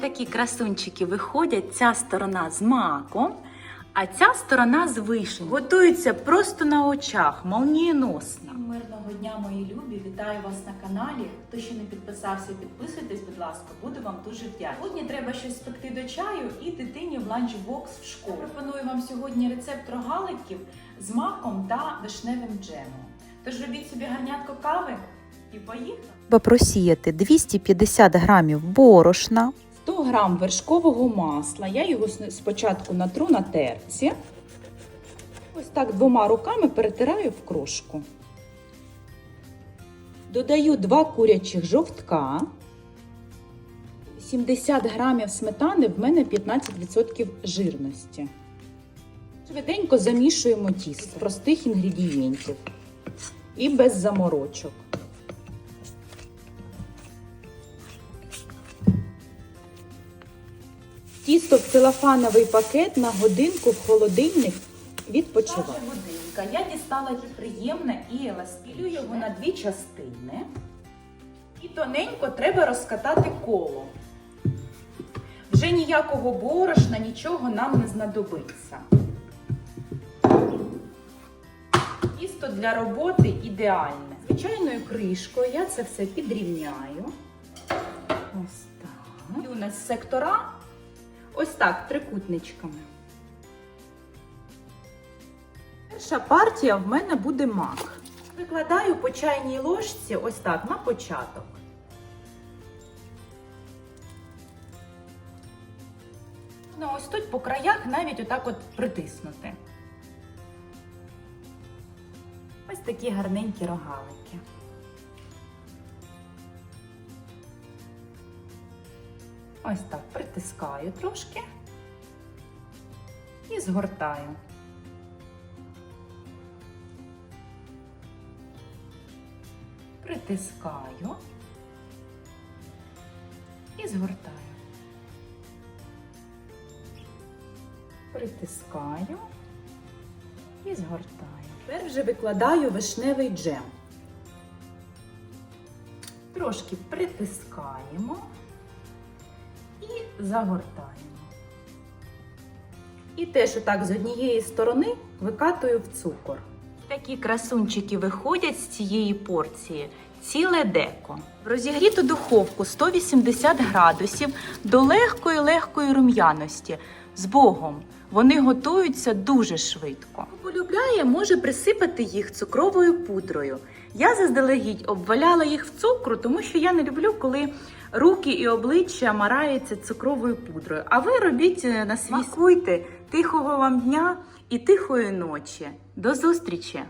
такі красунчики виходять. Ця сторона з маком, а ця сторона з вишень. Готуються просто на очах, молнієносно. Мирного дня, мої любі! Вітаю вас на каналі. Хто ще не підписався, підписуйтесь, будь ласка, буду вам дуже вдячна. Сьогодні треба щось спекти до чаю і дитині в ланчбокс в школу. Пропоную вам сьогодні рецепт рогаликів з маком та вишневим джемом. Тож робіть собі гарнятко кави і поїхали. Треба просіяти 250 грамів борошна, 100 грам вершкового масла. Я його спочатку натру на терці. Ось так двома руками перетираю в крошку. Додаю 2 курячих жовтка. 70 грамів сметани в мене 15% жирності. Швиденько замішуємо тісто простих інгредієнтів і без заморочок. Тісто в целофановий пакет на годинку в холодильник відпочиває. годинка. Я дістала її приємне і еластилю його на дві частини. І тоненько треба розкатати коло. Вже ніякого борошна, нічого нам не знадобиться. Тісто для роботи ідеальне. Звичайною кришкою я це все підрівняю. Ось так. І у нас сектора Ось так, трикутничками. Перша партія в мене буде мак. Викладаю по чайній ложці ось так на початок. Ну, ось тут по краях навіть отак от притиснути. Ось такі гарненькі рогалики. Ось так притискаю трошки і згортаю. Притискаю і згортаю. Притискаю і згортаю. Тепер вже викладаю вишневий джем. Трошки притискаємо загортаємо. І теж отак з однієї сторони викатую в цукор. Такі красунчики виходять з цієї порції. Ціле деко. В розігріту духовку 180 градусів до легкої-легкої рум'яності. З Богом. Вони готуються дуже швидко. Хто полюбляє, може присипати їх цукровою пудрою. Я заздалегідь обваляла їх в цукру, тому що я не люблю, коли руки і обличчя мараються цукровою пудрою. А ви робіть е, на свій смакуйте. Тихого вам дня і тихої ночі. До зустрічі!